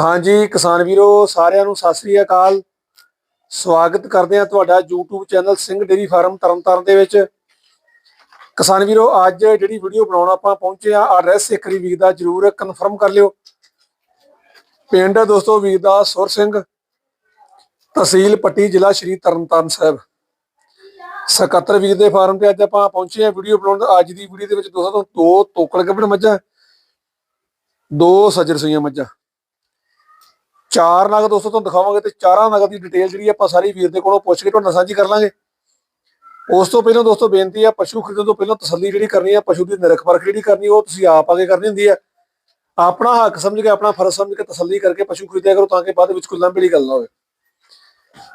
ਹਾਂਜੀ, ਕਿਸਾਨ ਵੀਰੋ, ਸਾਰਿਆਂ ਨੂੰ ਸਤਿ ਸ੍ਰੀ ਅਕਾਲ। ਸਵਾਗਤ ਕਰਦੇ ਹਾਂ ਤੁਹਾਡਾ YouTube channel Singh dairy farm Tarn Taran ਦੇ ਵਿੱਚ। ਕਿਸਾਨ ਵੀਰੋ, ਅੱਜ ਜਿਹੜੀ ਵੀਡੀਓ ਬਣਾਉਣ ਆਪਾਂ ਪਹੁੰਚੇ ਆ ਐਡਰੈਸ ਇੱਕ ਵਾਰੀ ਵੀਰ ਦਾ ਜਰੂਰ ਕਨਫਰਮ ਕਰ ਲਿਓ। ਪਿੰਡ ਦੋਸਤੋ ਵੀਰ ਦਾ, ਸੁਰ ਸਿੰਘ। ਤਹਿਸੀਲ ਪੱਟੀ ਜ਼ਿਲ੍ਹਾ ਸ਼੍ਰੀ ਤਰਨਤਾਰਨ ਸਾਹਿਬ। ਸਕੱਤਰ ਵੀਰ ਦੇ ਫਾਰਮ ਤੇ ਅੱਜ ਆਪਾਂ ਪਹੁੰਚੇ ਆ ਵੀਡੀਓ ਬਣਾਉਣ। ਅੱਜ ਦੀ ਵੀਡੀਓ ਦੇ ਵਿੱਚ ਦੋਸਤੋ ਦੋ ਤੋਕੜ ਗੱਭੜ ਮੱਝਾਂ, ਦੋ ਸੱਜਰ ਸੂਈਆਂ ਮੱਝਾਂ। ਚਾਰ ਨਗ ਦੋਸਤੋ, ਤੁਹਾਨੂੰ ਦਿਖਾਵਾਂਗੇ ਤੇ ਚਾਰਾਂ ਨਗਾਂ ਦੀ ਡਿਟੇਲ ਜਿਹੜੀ ਆਪਾਂ ਸਾਰੀ ਵੀਰ ਦੇ ਕੋਲੋਂ ਪੁੱਛ ਕੇ ਤੁਹਾਨੂੰ ਸਾਂਝੀ ਕਰ ਲਾਂਗੇ। ਉਸ ਤੋਂ ਪਹਿਲਾਂ ਦੋਸਤੋ, ਬੇਨਤੀ ਆ, ਪਸ਼ੂ ਖਰੀਦਣ ਤੋਂ ਪਹਿਲਾਂ ਤਸੱਲੀ ਜਿਹੜੀ ਕਰਨੀ ਆ, ਪਸ਼ੂ ਦੀ ਨਿਰਖ ਜਿਹੜੀ ਕਰਨੀ, ਉਹ ਤੁਸੀਂ ਆਪ ਆਗੇ ਕਰਨੀ ਹੁੰਦੀ ਆ। ਆਪਣਾ ਹੱਕ ਸਮਝ ਕੇ, ਆਪਣਾ ਫਰਜ਼ ਸਮਝ ਕੇ ਤਸੱਲੀ ਕਰਕੇ ਪਸ਼ੂ ਖਰੀਦਿਆ ਕਰੋ ਤਾਂ ਕਿ ਬਾਅਦ ਵਿੱਚ ਕੋਈ ਲੰਬੜੀ ਗੱਲ ਨਾ ਹੋਵੇ।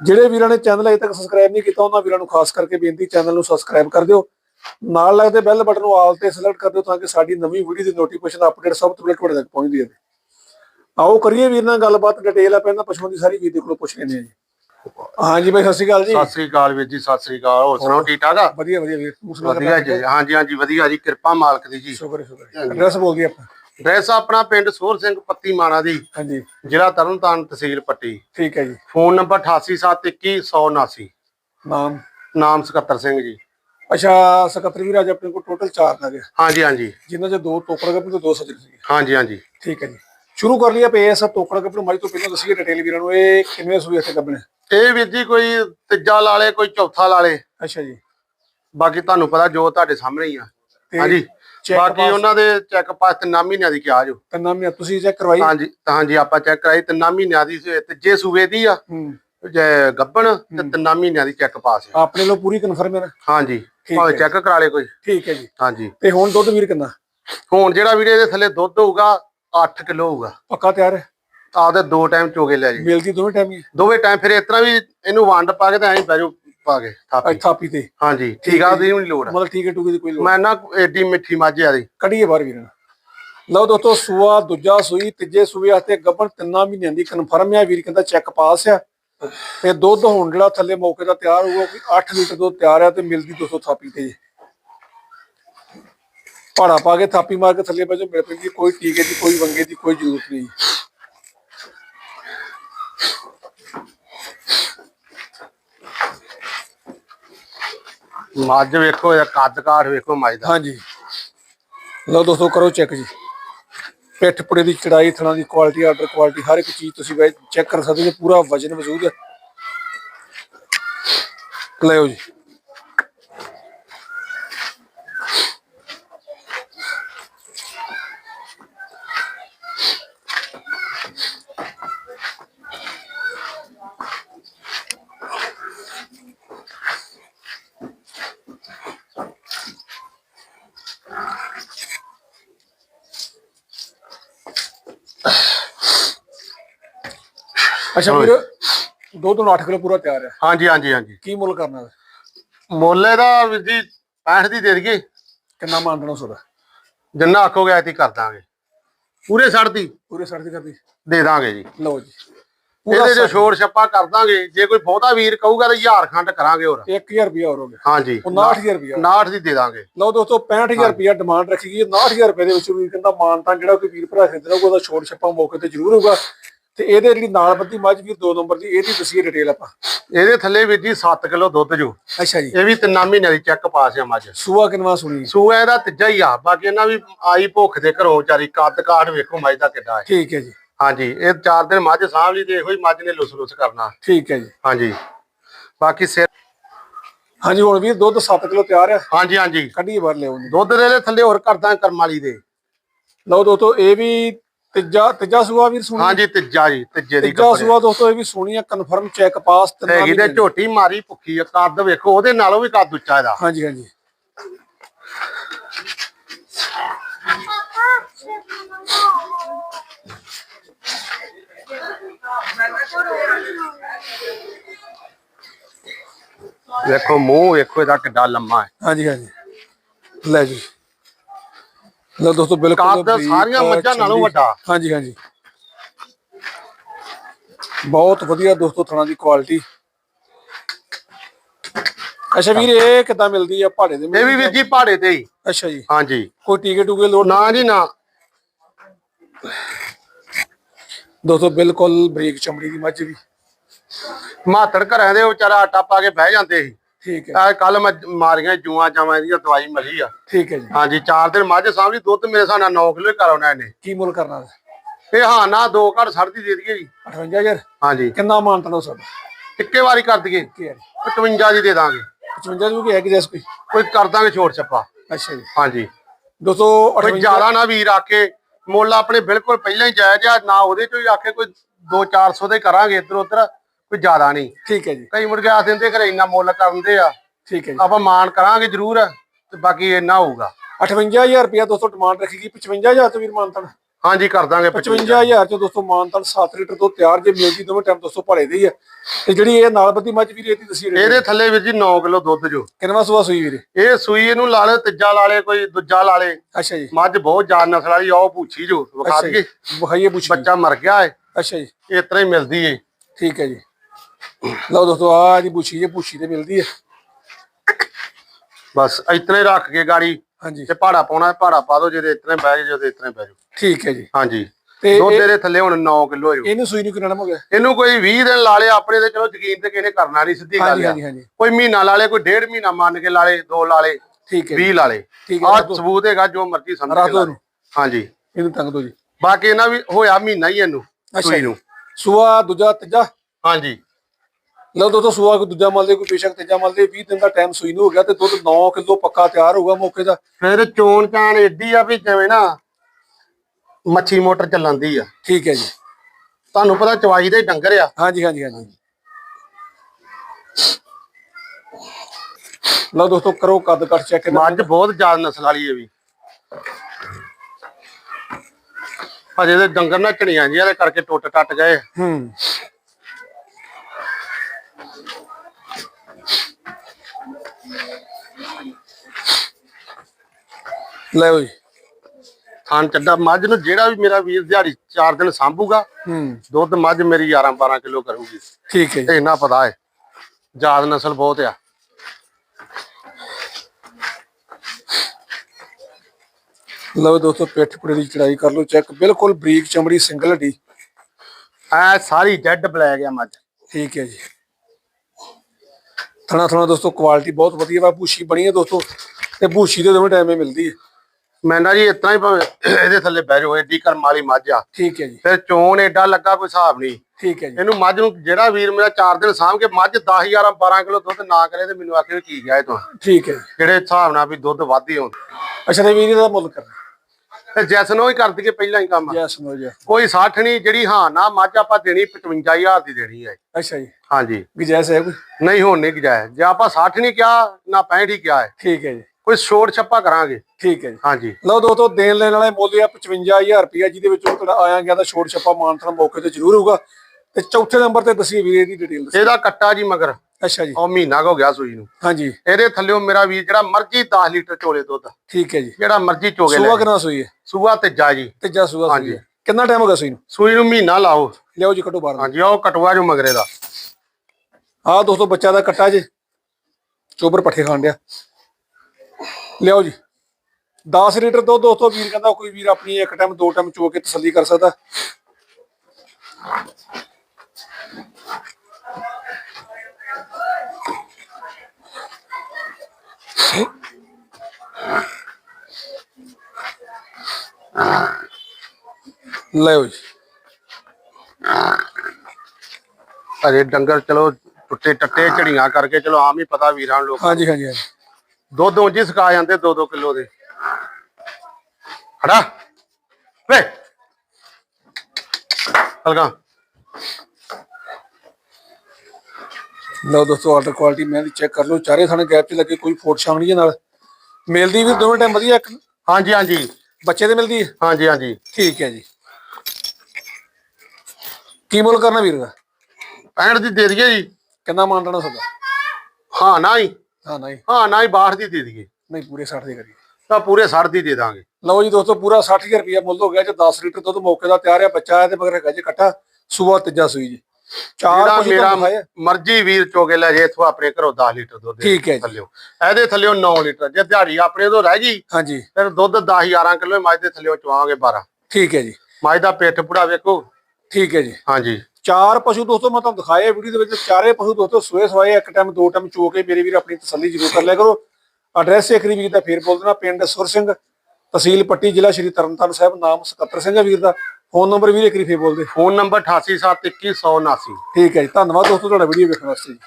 ਜਿਹੜੇ ਵੀਰਾਂ ਨੇ ਚੈਨਲ ਅਜੇ ਤੱਕ ਸਬਸਕ੍ਰਾਈਬ ਨਹੀਂ ਕੀਤਾ, ਉਹਨਾਂ ਵੀਰਾਂ ਨੂੰ ਖਾਸ ਕਰਕੇ ਬੇਨਤੀ ਚੈਨਲ ਨੂੰ ਸਬਸਕ੍ਰਾਈਬ ਕਰ ਦਿਓ। ਨਾਲ ਲੱਗਦੇ ਬੈਲ ਬਟਨ ਨੂੰ ਆਲ ਤੇ ਸਿਲੈਕਟ ਕਰ ਦਿਓ ਤਾਂ ਕਿ ਸਾਡੀ ਨਵੀਂ ਵੀਡੀਓ ਦੀ ਨੋਟੀਫਿਕੇਸ਼ਨ ਅਪਡੇਟ ਸਭ ਤੋਂ ਪਹਿਲਾਂ ਤੁਹਾਡੇ ਤੱਕ ਪਹੁੰਚਦੀ ਰਹੇ। ਆਓ ਕਰੀਏ ਵੀਰ ਨਾਲ ਗੱਲਬਾਤ ਡਿਟੇਲ ਆ ਪਹਿਲਾਂ ਪਸ਼ੂਆਂ ਦੀ ਸਾਰੀ ਵੀਰ ਦੇ ਕੋਲੋਂ ਪੁੱਛ ਲੈਂਦੇ ਆ ਜੀ। ਹਾਂਜੀ ਬਾਈ ਸਤਿ ਸ਼੍ਰੀ ਅਕਾਲ ਜੀ। ਸਤਿ ਸ੍ਰੀ ਅਕਾਲ ਵੀਰ ਜੀ ਸਤਿ ਸ੍ਰੀ ਅਕਾਲ ਹੋਰ ਸੁਣਾਓ ਠੀਕ ਠਾਕ ਆ? ਵਧੀਆ ਵਧੀਆ ਵੀਰ ਵਧੀਆ ਜੀ ਹਾਂਜੀ ਹਾਂਜੀ ਵਧੀਆ ਜੀ ਕਿਰਪਾ ਮਾਲਕ ਦੀ ਜੀ। ਸ਼ੁਕਰ ਸ਼ੁਕਰ। ਐਡਰੈਸ ਬੋਲ ਦਿਓ ਆਪਾਂ। ਡਰੈਸ ਆਪਣਾ ਪਿੰਡ ਸੋਹਰ ਸਿੰਘ ਪੱਤੀ ਮਾਣਾ ਦੀ ਹਾਂਜੀ। ਜ਼ਿਲ੍ਹਾ ਤਰਨਤਾਰਨ ਤਹਿਸੀਲ ਪੱਟੀ। ਠੀਕ ਹੈ ਜੀ। ਫੋਨ ਨੰਬਰ 88712179 ਨਾਮ? ਨਾਮ ਸਕੱਤਰ ਸਿੰਘ ਜੀ। ਅੱਛਾ ਸਕੱਤਰ ਵੀਰ ਅੱਜ ਆਪਣੇ ਕੋਲ ਟੋਟਲ 4 ਨਗ ਹੈ ਹਾਂਜੀ ਹਾਂਜੀ। ਜਿਨ੍ਹਾਂ ਚ ਦੋ ਟੋਕਰ ਗੱਪ ਤੇ ਦੋ ਸੱਜਣ ਸੀ ਹਾਂਜੀ ਹਾਂਜੀ। ਠੀਕ ਹੈ ਜੀ। ਸ਼ੁਰੂ ਕਰ ਸਭ ਟੋਕਰ ਗੱਪ ਨੂੰ ਮਾਈ ਤੋਂ ਪਹਿਲਾਂ ਦੱਸੀਏ ਡਿਟੇਲ ਵੀਰਾਂ ਨੂੰ ਇਹ ਕਿੰਨੇ ਸੂਏ ਇੱਥੇ ਗੱਬਣੇ ਇਹ ਵੀਰ ਜੀ ਕੋਈ ਤੀਜਾ ਲਾਲੇ ਕੋਈ ਚੌਥਾ ਲਾਲੇ ਅੱਛਾ ਜੀ। ਬਾਕੀ ਤੁਹਾਨੂੰ ਪਤਾ ਜੋ ਤੁਹਾਡੇ ਸਾਹਮਣੇ ਹੀ ਆ। ਹਾਂਜੀ। ਬਾਕੀ ਉਹਨਾਂ ਦੇ ਚੈੱਕ ਪਾਸ ਤਿੰਨਾਂ ਮਹੀਨਿਆਂ ਦੀ ਕਿਹਾ ਜੋ। ਤਾਂ ਨਾਮ ਹੀ ਆ, ਤੁਸੀਂ ਚੈੱਕ ਕਰਵਾਈ? ਹਾਂਜੀ ਤਾਂ ਹਾਂਜੀ ਆਪਾਂ ਚੈੱਕ ਕਰਾਈ ਤਿੰਨਾਂ ਮਹੀਨਿਆਂ ਦੀ ਤੀਜੇ ਸੂਏ ਦੀ ਆ ਜੇ ਗੱਬਣ ਤੇ ਤਿੰਨਾਂ ਮਹੀਨਿਆਂ ਦੀ ਚੈੱਕ ਪਾਸ ਆ। ਆਪਣੇ ਲੋ ਪੂਰੀ ਕਨਫਰਮ ਹੈ ਹਾਂਜੀ। ਭਾਵੇਂ। ਚੈੱਕ ਕਰਾ ਲੇ ਕੋਈ। ਠੀਕ ਹੈ ਜੀ। ਹਾਂਜੀ। ਤੇ ਹੁਣ ਦੁੱਧ ਵੀਰ ਕਿੰਨਾ? ਹੁਣ ਜਿਹੜਾ ਵੀਰੇ ਦੇ ਥੱਲੇ ਦੁੱਧ ਹੋਊਗਾ 8 ਕਿਲੋ ਹੋਊਗਾ। ਪੱਕਾ ਤਿਆਰ ਹੈ? ਆਪਦੇ ਦੋ ਟਾਈਮ ਚੋਗੇ ਲੈ ਜੀ ਮਿਲਦੀ ਦੋਵੇਂ ਟਾਈਮ ਹੀ? ਦੋਵੇਂ ਟਾਈਮ ਫਿਰ ਇਸ ਤਰ੍ਹਾਂ ਵੀ ਇਹਨੂੰ ਵੰਡ ਪਾ ਕੇ ਤੇ ਐਂ ਬੈਜੋ ਪਾ ਕੇ ਥਾਪੀ। ਥਾਪੀ ਤੇ। ਹਾਂਜੀ ਠੀਕ ਆ ਉਹਦੀ ਨਹੀਂ ਲੋੜ ਮਤਲਬ ਠੀਕ ਹੈ ਟੂਕੇ ਦੀ ਕੋਈ ਲੋੜ ਮੈਂ ਨਾ ਏਡੀ ਮਿੱਠੀ ਮੱਝ ਆ ਦੀ। ਕੱਢੀਏ ਬਾਹਰ ਵੀਰ ਲਓ ਦੋਸਤੋ ਸੂਆ ਦੂਜਾ ਸੂਈ ਤੀਜੇ ਸੂਏ ਵਾਸਤੇ ਗੱਬਣ ਤਿੰਨਾਂ ਮਹੀਨਿਆਂ ਦੀ ਕਨਫਰਮ ਹੈ ਵੀਰ ਕਹਿੰਦਾ ਚੈੱਕ ਪਾਸ ਆ। ਤੇ ਦੁੱਧ ਹੁਣ ਜਿਹੜਾ ਥੱਲੇ ਮੌਕੇ ਦਾ ਤਿਆਰ ਹੋਊਗਾ ਕੋਈ 8 ਲੀਟਰ ਦੁੱਧ ਤਿਆਰ ਆ ਤੇ ਮਿਲਦੀ 200 ਥਾਪੀ ਤੇ। ਜੀ ਪਾੜਾ ਪਾ ਕੇ ਥਾਪੀ ਮਾਰ ਕੇ ਥੱਲੇ ਬੈਜੋ ਮਿਲ ਪੈਂਦੀ ਕੋਈ ਟੀਕੇ ਦੀ ਕੋਈ ਵੰਗੇ ਦੀ ਕੋਈ ਜ਼ਰੂਰਤ ਨਹੀਂ। ਮੱਝ ਵੇਖੋ ਇਹਦਾ ਕੱਦ ਕਾਠ ਵੇਖੋ ਮੱਝ ਦਾ। ਹਾਂਜੀ। ਲਓ ਦੋਸਤੋ ਕਰੋ ਚੈੱਕ ਜੀ। ਪਿੱਠ ਪੁੜੇ ਦੀ ਚੜਾਈ ਥਣਾ ਦੀ ਕੁਆਲਿਟੀ ਆਰਡਰ ਕੁਆਲਿਟੀ ਹਰ ਇੱਕ ਚੀਜ਼ ਤੁਸੀਂ ਬਾਈ ਚੈੱਕ ਕਰ ਸਕਦੇ ਹੋ ਪੂਰਾ ਵਜਨ ਮੌਜੂਦ ਹੈ। ਲਿਓ ਜੀ। ਅੱਛਾ ਵੀਰ ਦੋ ਤੋਂ 8 ਕਿਲੋ ਪੂਰਾ ਤਿਆਰ ਹੈ। ਹਾਂਜੀ ਹਾਂਜੀ ਹਾਂਜੀ। ਕੀ ਮੁੱਲ ਕਰਨਾ ਹੈ? ਮੁੱਲ ਦਾ ਵੀਰ ਜੀ 65 ਦੀ ਦੇ ਦਈਏ। ਕਿੰਨਾ ਮੰਨਣਾ ਸੋਦਾ ਜਿੰਨਾ ਆਖੋਗੇ ਐਤੀ ਕਰ ਦਾਂਗੇ। ਪੂਰੇ ਸੜ ਦੀ ਪੂਰੇ ਸੜ ਦੀ ਕਰਦੀ ਦੇ। ਦਾਂਗੇ ਜੀ। ਲਓ ਜੀ। ਇਹਦੇ ਜੋ ਛੋੜ ਛੱਪਾ ਕਰ ਦਾਂਗੇ। ਜੇ ਕੋਈ ਬਹੁਤਾ ਵੀਰ ਕਹੂਗਾ ਤਾਂ ਹਜ਼ਾਰ ਖੰਡ ਕਰਾਂਗੇ ਹੋਰ। 1000 ਰੁਪਿਆ ਹੋਰ ਹੋ ਗਿਆ। ਹਾਂਜੀ। 59000 ਰੁਪਿਆ 59 ਦੀ ਦੇ ਦਾਂਗੇ। ਲਓ ਦੋਸਤੋ 65000 ਰੁਪਇਆ ਡਿਮਾਂਡ ਰੱਖੀ ਗਈ ਹੈ। 69000 ਰੁਪਏ ਦੇ ਵਿੱਚ ਵੀ ਕਹਿੰਦਾ ਮਾਨਤਾ ਜਿਹੜਾ ਕੋਈ ਵੀਰ ਭਰਾ ਖਰੀਦਣਾ ਉਹਦਾ ਛੋੜ ਛੱਪਾ ਮੌਕੇ ਤੇ ਜ਼ਰੂਰ ਹੋਊਗਾ। ਤੇ ਇਹਦੇ ਜਿਹੜੀ ਨਾਲ ਬੱਦੀ ਮੱਝ ਵੀਰ 2 ਨੰਬਰ ਦੀ ਇਹਦੀ ਦਸੀਏ ਡਿਟੇਲ ਆਪਾਂ। ਇਹਦੇ ਥੱਲੇ ਵੀਰ ਜੀ 7 ਕਿਲੋ ਦੁੱਧ ਜੋ। ਅੱਛਾ ਜੀ। ਇਹ ਵੀ ਤਿੰਨਾਂ ਮਹੀਨਿਆਂ ਦੀ ਚੈੱਕ ਪਾਸ ਆ ਮੱਝ। ਸੂਆ ਕਿਨਵਾ ਸੁਣੀ ਸੂਆ ਇਹਦਾ ਤੀਜਾ ਹੀ ਆ ਬਾਕੀ ਇਹਨਾਂ ਵੀ ਆਈ ਭੁੱਖ ਦੇ ਘਰੋਂ ਵਿਚਾਰੀ ਕੱਦ ਕਾਠ ਵੇਖੋ ਮੱਝ ਦਾ ਕਿੱਡਾ ਹੈ। ਠੀਕ ਹੈ ਜੀ। ਹਾਂਜੀ ਇਹ ਚਾਰ ਦਿਨ ਮੱਝ ਸਾਂਭ ਲਈ ਤੇ ਇਹੋ ਹੀ ਮੱਝ ਨੇ ਲੁਸ ਲੁਸ ਕਰਨਾ। ਠੀਕ ਹੈ ਜੀ। ਹਾਂਜੀ। ਬਾਕੀ ਸਿਰ ਹਾਂਜੀ ਹੁਣ ਵੀਰ ਦੁੱਧ 7 ਕਿਲੋ ਤਿਆਰ ਹੈ ਹਾਂਜੀ ਹਾਂਜੀ। ਕੱਢੀਏ ਬਾਹਰ ਲਿਆਓ ਜੀ। ਦੁੱਧ ਦੇ ਥੱਲੇ ਹੋਰ ਕਰਦਾ ਕਰਮ ਵਾਲੀ ਦੇ। ਲਓ ਦੋਸਤੋ ਇਹ ਵੀ ਤੀਜਾ ਤੀਜਾ ਸੂਆ ਵੀਰ ਸੁਣੀ। ਹਾਂਜੀ ਤੀਜਾ ਜੀ ਤੀਜੇ ਦੀ ਤੀਜਾ ਸੂਆ ਦੋਸਤੋ ਇਹ ਵੀ ਸੋਹਣੀ ਆ ਕਨਫਰਮ ਚੈੱਕ ਪਾਸ ਤਿੰਨਾਂ ਹੈਗੀ ਤੇ। ਝੋਟੀ ਮਾਰੀ ਭੁੱਖੀ ਆ ਕੱਦ ਵੇਖੋ ਉਹਦੇ ਨਾਲੋਂ ਵੀ ਕੱਦ ਉੱਚਾ ਇਹਦਾ। ਹਾਂਜੀ ਹਾਂਜੀ। ਵੇਖੋ ਮੂੰਹ ਵੇਖੋ ਇਹਦਾ ਕਿੱਡਾ ਲੰਮਾ ਹੈ। ਹਾਂਜੀ ਹਾਂਜੀ। ਲੈ ਜੀ। ਲਓ ਦੋਸਤੋ ਬਿਲਕੁਲ ਬਰੀਕ, ਸਾਰੀਆਂ ਮੱਝਾਂ ਨਾਲੋਂ। ਵੱਡਾ। ਹਾਂਜੀ ਹਾਂਜੀ। ਬਹੁਤ ਵਧੀਆ ਦੋਸਤੋ ਥਣਾ ਦੀ ਕੁਆਲਿਟੀ ਅੱਛਾ ਵੀਰ ਇਹ ਕਿੱਦਾਂ ਮਿਲਦੀ ਆ ਪਹਾੜੇ ਦੇ ਇਹ ਵੀ ਵੀਰ ਜੀ ਪਹਾੜੇ ਤੇ ਹੀ। ਅੱਛਾ ਜੀ। ਹਾਂਜੀ। ਕੋਈ ਟੀਕੇ ਟੂਕੇ ਲੋੜ ਨਾ ਜੀ ਨਾ। ਦੋਸਤੋ ਬਿਲਕੁਲ ਬਰੀਕ ਚਮੜੀ ਦੀ ਮੱਝ ਵੀ। ਮਾਤੜ ਘਰਾਂ ਦੇ ਵਿਚਾਰਾ ਆਟਾ ਪਾ ਕੇ ਬਹਿ ਜਾਂਦੇ ਸੀ। ਠੀਕ ਹੈ। ਆ ਕੱਲ ਮੈਂ ਮਾਰੀਆਂ ਜੂਆਂ ਚਾਵਾਂ ਦੀਆਂ ਦਵਾਈ ਮਿਲੀ ਆ। ਠੀਕ ਹੈ ਜੀ। ਹਾਂਜੀ ਚਾਰ ਦਿਨ ਮੱਝ ਸਾਹਮਣੇ ਦੁੱਧ ਮੇਰੇ ਹਿਸਾਬ ਨਾਲ 9 ਕਿਲੋ ਕਰਾਉਣਾ ਇਹਨੇ। ਕੀ ਮੁੱਲ ਕਰਨਾ ਇਹ ਹਾਂ ਨਾ ਦੋ ਘੜ ਸੜਦੀ ਦੇ ਦਈਏ ਜੀ। 58000 ਹਾਂਜੀ। ਕਿੰਨਾ ਮਾਨਤਾ ਲਓ ਸਭ ਇੱਕੇ ਵਾਰੀ ਕਰ ਦਈਏ। ਕੀ ਹੈ 55 ਦੀ ਦੇ ਦਾਂਗੇ। 55 ਦੀ ਵੀ ਹੈ ਕਿ ਜੈਸ ਕੋਈ ਕੋਈ ਕਰ ਦਾਂਗੇ ਛੋਟ ਛੱਪਾ। ਅੱਛਾ ਜੀ। ਹਾਂਜੀ। ਦੋਸਤੋ ਕੋਈ 58 ਜ਼ਿਆਦਾ ਨਾ ਵੀਰ ਆਕੇ ਮੁੱਲ ਆਪਣੇ ਬਿਲਕੁਲ ਪਹਿਲਾਂ ਹੀ ਜਾਇਜ਼ ਆ ਨਾ ਉਹਦੇ ਚੋਂ ਹੀ ਆਕੇ ਕੋਈ 2-400 ਦੇ ਕਰਾਂਗੇ ਇੱਧਰ ਉੱਧਰ ਕੋਈ ਜ਼ਿਆਦਾ ਨਹੀਂ। ਠੀਕ ਹੈ ਜੀ। ਕਈ ਮੁੜ ਕੇ ਆ ਦਿੰਦੇ ਘਰੇ ਇੰਨਾ ਮੁੱਲ ਕਰਦੇ ਆ। ਠੀਕ ਹੈ ਜੀ। ਆਪਾਂ ਮਾਨ ਕਰਾਂਗੇ ਜ਼ਰੂਰ ਤੇ ਬਾਕੀ ਇੰਨਾ ਹੋਊਗਾ। 58000 ਰੁਪਇਆ ਦੋਸਤੋ ਡਿਮਾਂਡ ਰੱਖੀਗੀ 55000 ਤੋਂ ਵੀਰ ਮਾਨਤਨ? ਹਾਂਜੀ ਕਰ ਦਾਂਗੇ 55000 ਚ ਦੋਸਤੋ ਮਾਨਤਨ 7 ਲੀਟਰ ਤੋਂ ਤਿਆਰ ਜੇ ਮਿਲਦੀ ਦੋਵੇਂ ਟਾਈਮ ਦੋਸਤੋ ਭਰੇ ਦੀ ਆ। ਤੇ ਜਿਹੜੀ ਇਹ ਨਾਲ ਬੱਦੀ ਮੱਝ ਵੀਰ ਇਹਦੀ ਰੇਟ ਇਹਦੇ ਥੱਲੇ ਵੀਰ ਜੀ 9 ਕਿਲੋ ਦੁੱਧ ਜੋ। ਕਿੰਨਵਾ ਸੂਆ ਸੂਈ ਵੀਰੇ? ਇਹ ਸੂਈ ਇਹਨੂੰ ਲਾ ਲੈ ਤੀਜਾ ਲਾ ਲੈ ਕੋਈ ਦੂਜਾ ਲਾ ਲੈ ਅੱਛਾ ਜੀ। ਮੱਝ ਬਹੁਤ ਜਾਨ ਨਸਲ ਵਾਲੀ ਆ ਉਹ ਪੁੱਛੀ ਜੋ ਵਿਖਾ ਦਈਏ ਜੀ। ਬਹਾਈਏ ਪੁੱਛੀ ਬੱਚਾ ਮਰ ਗਿਆ ਏ। ਅੱਛਾ ਜੀ। ਇਸ ਤਰ੍ਹਾਂ ਹੀ ਮਿਲਦੀ ਏ। ਠੀਕ ਹੈ ਜੀ। ਲਓ ਦੋਸਤੋ ਆ ਜੀ ਪੁੱਛੀ ਜੇ ਪੁੱਛੀ ਤੇ ਮਿਲਦੀ ਹੈ ਬਸ ਇਤਨੇ ਰੱਖ ਕੇ ਗਾੜੀ ਹਾਂਜੀ। ਤੇ ਪਹਾੜਾ ਪਾਉਣਾ ਪਹਾੜਾ ਪਾ ਦੋ ਜਿਹਦੇ ਇਤਨੇ ਬਹਿ ਗਏ ਜਿਹਦੇ ਇਤਨੇ ਬਹਿ ਜਾਓ। ਠੀਕ ਹੈ ਜੀ। ਹਾਂਜੀ। ਤੇ ਦੁੱਧ ਇਹ- ਇਹਦੇ ਥੱਲੇ ਹੁਣ 9 ਕਿਲੋ ਹੋ ਇਹਨੂੰ ਸੂਈ ਨੂੰ ਕਿੰਨਾ ਹੋ ਗਿਆ? ਇਹਨੂੰ ਕੋਈ 20 ਦਿਨ ਲਾ ਲੇ ਆਪਣੇ ਤੇ ਚਲੋ ਯਕੀਨ ਤੇ ਕਿਹਨੇ ਕਰਨਾ ਨਹੀਂ ਸਿੱਧੀ ਗੱਲ ਹਾਂਜੀ ਕੋਈ ਮਹੀਨਾ ਲਾ ਲੇ ਕੋਈ ਡੇਢ ਮਹੀਨਾ ਮੰਨ ਕੇ ਲਾ ਲੇ ਦੋ ਲਾ ਲੇ ਠੀਕ ਹੈ 20 ਜੀ ਲਾ ਲੇ। ਠੀਕ ਹੈ ਆ ਦਿਓ। ਸਬੂਤ ਹੈਗਾ ਜੋ ਮਰਜ਼ੀ ਸਮਝ ਕੇ ਦਿਓ ਲਾ ਇਹਨੂੰ। ਲੇ। ਹਾਂਜੀ। ਇਹਨੂੰ ਤੰਗ ਦੋ ਜੀ। ਬਾਕੀ ਇਹਨਾਂ ਵੀ ਹੋਇਆ ਮਹੀਨਾ ਹੀ ਇਹਨੂੰ ਸੂਈ। ਨੂੰ। ਸੂਆ ਦੂਜਾ ਤੀਜਾ? ਹਾਂਜੀ। ਲਓ ਦੋਸਤੋ ਸੂਆ ਕੋਈ ਦੂਜਾ ਮਲ ਦੇ ਕੋਈ ਬੇਸ਼ੱਕ ਤੀਜਾ ਮਲ ਦੇ 20 ਦਿਨ ਦਾ ਟਾਈਮ ਸੂਈ ਨੂੰ ਹੋ ਗਿਆ ਤੇ ਦੁੱਧ 9 ਕਿਲੋ ਪੱਕਾ ਤਿਆਰ ਹੋਊਗਾ ਮੌਕੇ ਦਾ। ਫਿਰ ਚੋਣ ਚਾਣ ਏਡੀ ਆ ਵੀ ਜਿਵੇਂ ਨਾ ਮੱਛੀ ਮੋਟਰ ਚੱਲਣਦੀ ਆ। ਠੀਕ ਹੈ ਜੀ। ਤੁਹਾਨੂੰ ਪਤਾ ਚਵਾਈ ਦੇ ਡੰਗਰ ਆ। ਹਾਂਜੀ ਹਾਂਜੀ ਹਾਂਜੀ। ਲਓ ਦੋਸਤੋ ਕਰੋ ਕੱਦ ਕੱਟ ਚੈੱਕ ਮੱਝ ਬਹੁਤ ਜ਼ਿਆਦਾ ਨਸਲ ਵਾਲੀ ਹੈ ਵੀ। ਅਜੇ ਦੇ ਡੰਗਰ ਨਾ ਝੜੀਆਂ ਜਿਹੀਆਂ ਦੇ ਕਰਕੇ ਟੁੱਟ ਟੱਟ ਗਏ। ਹੂੰ। ਲਓ ਜੀ ਥਾਨ ਚੱਡਾ ਮੱਝ ਨੂੰ ਜਿਹੜਾ ਵੀ ਮੇਰਾ ਵੀਰ ਦਿਹਾੜੀ 4 ਦਿਨ ਸਾਂਭੂਗਾ ਹੂੰ। ਦੁੱਧ ਮੱਝ ਮੇਰੀ 11 12 ਕਿਲੋ ਕਰੂਗੀ। ਠੀਕ ਹੈ ਜੀ। ਇੰਨਾ ਪਤਾ ਹੈ। ਜਾਤ ਨਸਲ ਬਹੁਤ ਆ। ਲਓ ਦੋਸਤੋ ਪਿੱਠ ਪੁੜੇ ਦੀ ਚੜਾਈ ਕਰ ਲਓ ਚੈੱਕ। ਬਿਲਕੁਲ ਬਰੀਕ ਚਮੜੀ ਸਿੰਗਲ ਹੱਡੀ। ਐ ਸਾਰੀ ਜੈਡ ਬਲੈਕ ਆ ਮੱਝ। ਠੀਕ ਹੈ ਜੀ। ਥਣਾ ਥਣਾ ਦੋਸਤੋ ਕੁਆਲਿਟੀ ਬਹੁਤ ਵਧੀਆ ਵਾ। ਭੂਸ਼ੀ ਬਣੀ ਹੈ ਦੋਸਤੋ ਤੇ ਭੂਸ਼ੀ ਦੇ ਦੋਵੇਂ ਟਾਈਮੇ ਮਿਲਦੀ ਹੈ। ਮੈਂ ਨਾ ਜੀ ਇਤਨਾ ਹੀ ਭਾਵੇਂ ਇਹਦੇ ਥੱਲੇ ਬਹਿ ਜਾਓ ਏਡੀ ਕਰਮ ਵਾਲੀ ਮੱਝ ਆ। ਠੀਕ ਹੈ ਜੀ। ਫਿਰ ਚੋਣ ਏਡਾ ਲੱਗਾ ਕੋਈ ਹਿਸਾਬ ਨਹੀਂ। ਠੀਕ ਹੈ ਜੀ। ਇਹਨੂੰ ਮੱਝ ਨੂੰ ਜਿਹੜਾ ਵੀਰ ਮੇਰਾ 4 ਦਿਨ ਸਾਂਭ ਕੇ ਮੱਝ 10 11 12 ਕਿਲੋ ਦੁੱਧ ਨਾ ਕਰੇ ਤੇ ਮੈਨੂੰ ਆਖੇ ਕੀ ਗਿਆ ਇਹ ਤੋਂ। ਠੀਕ ਹੈ। ਜਿਹੜੇ ਹਿਸਾਬ ਨਾਲ ਵੀ ਦੁੱਧ ਵੱਧ ਹੀ ਆਉਂਦਾ। ਅੱਛਾ ਤੇ ਵੀਰ ਦਾ ਮੁੱਲ ਕਰਨਾ। ਤੇ ਜੈਸਨੋ ਹੀ ਕਰ ਦਈਏ ਪਹਿਲਾਂ ਹੀ ਕੰਮ ਜੈ ਸਮਝ ਜਾ। ਕੋਈ 60 ਨਹੀਂ ਜਿਹੜੀ ਹਾਂ ਨਾ ਮੱਝ ਆਪਾਂ ਦੇਣੀ 55000 ਦੀ ਦੇਣੀ ਹੈ। ਅੱਛਾ ਜੀ। ਹਾਂਜੀ। ਗੁਜਾਇਸ਼ ਹੈ ਕੋਈ? ਨਹੀਂ ਹੁਣ ਨਹੀਂ ਗਿਆ ਜੇ ਆਪਾਂ 60 ਨਹੀਂ ਕਿਹਾ ਨਾ 65 ਹੀ ਕਿਹਾ ਹੈ। ਠੀਕ ਹੈ ਜੀ। ਕੋਈ ਛੋੜ ਛੱਪਾ ਕਰਾਂਗੇ। ਠੀਕ ਹੈ ਜੀ। ਹਾਂਜੀ। ਲਓ ਦੋਸਤੋ ਦੇਣ ਲੈਣ ਵਾਲੇ ਮੁੱਲ ਆ 55000 ਰੁਪਇਆ ਜਿਹਦੇ ਵਿੱਚੋਂ ਤੁਹਾਡਾ ਆਇਆ ਗਿਆ ਤਾਂ ਛੋਟ ਛੱਪਾ ਮਾਨਤਨ ਮੌਕੇ ਤੇ ਜ਼ਰੂਰ ਹੋਊਗਾ। ਤੇ ਚੌਥੇ ਨੰਬਰ ਤੇ ਦੱਸੀਏ ਵੀਰੇ ਦੀ ਡਿਟੇਲ ਇਹਦਾ ਕੱਟਾ ਜੀ ਮਗਰ। ਅੱਛਾ ਜੀ। ਉਹ ਮਹੀਨਾ ਕੁ ਹੋ ਗਿਆ ਸੂਈ ਨੂੰ। ਹਾਂਜੀ। ਇਹਦੇ ਥੱਲੇੋਂ ਮੇਰਾ ਵੀਰ ਜਿਹੜਾ ਮਰਜ਼ੀ 10 ਲੀਟਰ ਚੋਲੇ ਦੁੱਧ। ਠੀਕ ਹੈ ਜੀ। ਜਿਹੜਾ ਮਰਜ਼ੀ ਚੋਗੇ ਸੂਆ ਲੈ ਕਿੰਨਾ ਸੂਈ ਹੈ? ਸੂਆ ਤੇ ਜਾ। ਤੀਜਾ ਸੂਆ ਸੂਈ। ਹੈ। ਕਿੰਨਾ ਟਾਈਮ ਹੋ ਗਿਆ ਸੂਈ ਨੂੰ? ਸੂਈ ਨੂੰ ਮਹੀਨਾ ਲਾਓ। ਲਿਆਓ ਜੀ ਕਟੋ ਬਾਹਰ। ਹਾਂਜੀ ਉਹ ਕਟਵਾ ਜੋ ਮਗਰੇ ਦਾ। ਆਹ ਦੋਸਤੋ ਬੱਚਾ ਦਾ ਕੱਟਾ ਜੇ। ਚੋਬਰ ਪੱਠੇ ਖਾਣ ਡਿਆ। ਲਿਆਓ ਜੀ। 10 ਲੀਟਰ ਦੁੱਧ ਦੋਸਤੋ ਵੀਰ ਕਹਿੰਦਾ ਕੋਈ ਵੀਰ ਆਪਣੀ ਇੱਕ ਟਾਈਮ ਦੋ ਟਾਈਮ ਚੋ ਕੇ ਤਸੱਲੀ ਕਰ ਸਕਦਾ। ਲਿਆਓ ਜੀ। ਅਜੇ ਡੰਗਰ ਚਲੋ ਟੁੱਟੇ ਟੱਟੇ ਝੜੀਆਂ ਕਰਕੇ ਚਲੋ ਆਮ ਹੀ ਪਤਾ ਵੀਰਾਂ ਨੂੰ ਲੋਕ ਹਾਂਜੀ ਹਾਂਜੀ ਹਾਂਜੀ। ਦੁੱਧ ਉਂਝ ਹੀ ਸਕਾ ਜਾਂਦੇ 2-2 ਕਿਲੋ ਦੇ। ਹੜਾ ਵੇ। ਹਲਕਾ। ਲਓ ਦੋਸਤੋ ਆਰਡਰ ਕੁਆਲਿਟੀ ਮੈਂ ਵੀ ਚੈੱਕ ਕਰ ਲਓ ਚਾਰੇ ਥਾਣੇ ਗੈਪ 'ਚ ਲੱਗੇ ਕੋਈ ਫੋਟ ਛਾਂ ਨਹੀਂ ਨਾਲ। ਮਿਲਦੀ ਵੀ ਦੋਵੇਂ ਟਾਈਮ ਵਧੀਆ ਇੱਕ? ਹਾਂਜੀ ਹਾਂਜੀ। ਬੱਚੇ ਦੇ ਮਿਲਦੀ ਹੈ? ਹਾਂਜੀ ਹਾਂਜੀ। ਠੀਕ ਹੈ ਜੀ। ਕੀ ਮੁੱਲ ਕਰਨਾ ਵੀਰ ਦਾ? 65 ਦੀ ਦੇ ਦਈਏ ਜੀ। ਕਿੰਨਾ ਮਾਨਣਾ ਸਦਾ ਹਾਂ ਨਾ ਹੀ ਹਾਂ ਨਹੀਂ। ਹਾਂ ਨਾ ਹੀ 62 ਦੀ ਦੇ ਦਈਏ। ਨਹੀਂ ਪੂਰੇ 60 ਦੇ ਕਰੀਏ। ਤਾਂ ਪੂਰੇ 60 ਦੀ ਦੇ ਦਾਂਗੇ। ਲਓ ਜੀ ਦੋਸਤੋ ਪੂਰਾ 60000 ਰੁਪਇਆ ਮੁੱਲ ਹੋ ਗਿਆ ਜੇ 10 ਲੀਟਰ ਦੁੱਧ ਮੌਕੇ ਦਾ ਤਿਆਰ ਹੈ ਬੱਚਾ ਹੈ ਤੇ ਮਗਰ ਹੈਗਾ ਜੀ ਕੱਟਾ ਸੂਆ ਤੀਜਾ ਸੂਈ ਜੀ। ਚਾਰ ਮੇਰਾ। ਮਰਜ਼ੀ ਵੀਰ ਚੋਗੇ ਲੈ ਜੇ ਇਥੋਂ ਆਪਣੇ ਘਰੋਂ 10 ਲੀਟਰ ਦੁੱਧ ਠੀਕ ਹੈ। ਥੱਲਿਓ। ਇਹਦੇ ਥੱਲਿਓ 9 ਲੀਟਰ ਜੇ ਦਿਹਾੜੀ ਆਪਣੇ ਤੋਂ ਰਹਿ ਗਈ ਹਾਂਜੀ। ਫਿਰ ਦੁੱਧ 10 11 ਕਿਲੋ ਮੱਝ ਦੇ ਥੱਲਿਓ ਚਵਾਵਾਂਗੇ 12 ਠੀਕ ਹੈ ਜੀ। ਮੱਝ ਦਾ ਪਿੱਠ ਪੁੜਾ ਵੇਖੋ। ਠੀਕ ਹੈ ਜੀ। ਹਾਂਜੀ। ਚਾਰ ਪਸ਼ੂ ਦੋਸਤੋ ਮੈਂ ਤੁਹਾਨੂੰ ਦਿਖਾਏ ਵੀਡੀਓ ਦੇ ਵਿੱਚ ਚਾਰੇ ਪਸ਼ੂ ਦੋਸਤੋ ਸੋਏ ਸਵਾਏ ਇੱਕ ਟਾਈਮ ਦੋ ਟਾਈਮ ਚੋ ਕੇ ਮੇਰੇ ਵੀਰ ਆਪਣੀ ਤਸੱਲੀ ਜ਼ਰੂਰ ਕਰ ਲਿਆ ਕਰੋ। ਐਡਰੈਸ ਇੱਕ ਵਾਰੀ ਵੀਰ ਦਾ ਫੇਰ ਬੋਲ ਦੇਣਾ ਪਿੰਡ ਸੁਰ ਸਿੰਘ ਤਹਿਸੀਲ ਪੱਟੀ ਜ਼ਿਲ੍ਹਾ ਸ਼੍ਰੀ ਤਰਨਤਾਰਨ ਸਾਹਿਬ ਨਾਮ ਸਕੱਤਰ ਸਿੰਘ ਹੈ ਵੀਰ ਦਾ। ਫੋਨ ਨੰਬਰ ਵੀਰ ਇੱਕ ਵਾਰੀ ਫੇਰ ਬੋਲ ਦੇ ਫੋਨ ਨੰਬਰ 8871210179 ਠੀਕ ਹੈ ਜੀ ਧੰਨਵਾਦ ਦੋਸਤੋ ਤੁਹਾਡਾ ਵੀਡੀਓ ਵੇਖਣ ਵਾਸਤੇ ਜੀ।